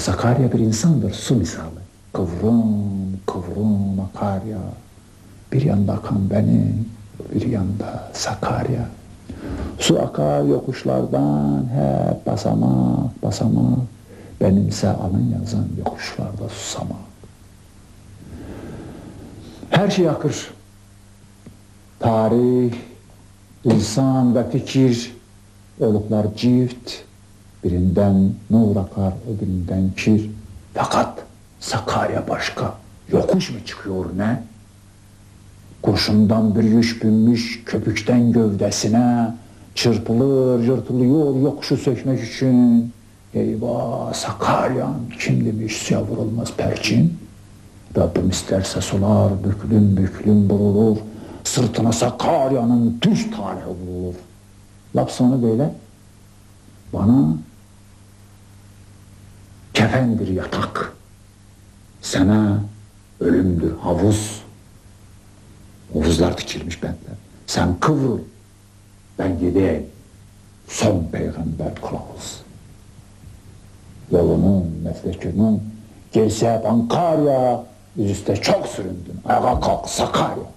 Sakarya bir insandır, su misalı. Kıvrım, kıvrım akar ya. Bir yanda akan benim, bir yanda Sakarya. Su akar yokuşlardan hep basamak, basamak. Benimse alın yazan yokuşlarda susamak. Her şey akır. Tarih, insan ve fikir, oluklar cift, birinden nur akar, öbüründen kir. Fakat Sakarya başka, yokuş mu çıkıyor ne? Kurşundan bir yüş binmiş köpükten gövdesine, çırpılır, yırtılıyor yokuşu sökmek için. Eyvah Sakarya'm kim demiş suya vurulmaz perçin. Rabbim isterse sular büklüm büklüm vurulur. Sırtına Sakarya'nın düş tane vurulur. Laf sonu böyle bana kefendir yatak. Sana ölümdür havuz. Havuzlar dikilmiş benden. Sen kıvrıl. Ben gideyim. Son peygamber kılavuz. Yolunun, meslekinin gelse hep Ankarya, yüzüste çok süründün. Ayağa kalk Sakarya.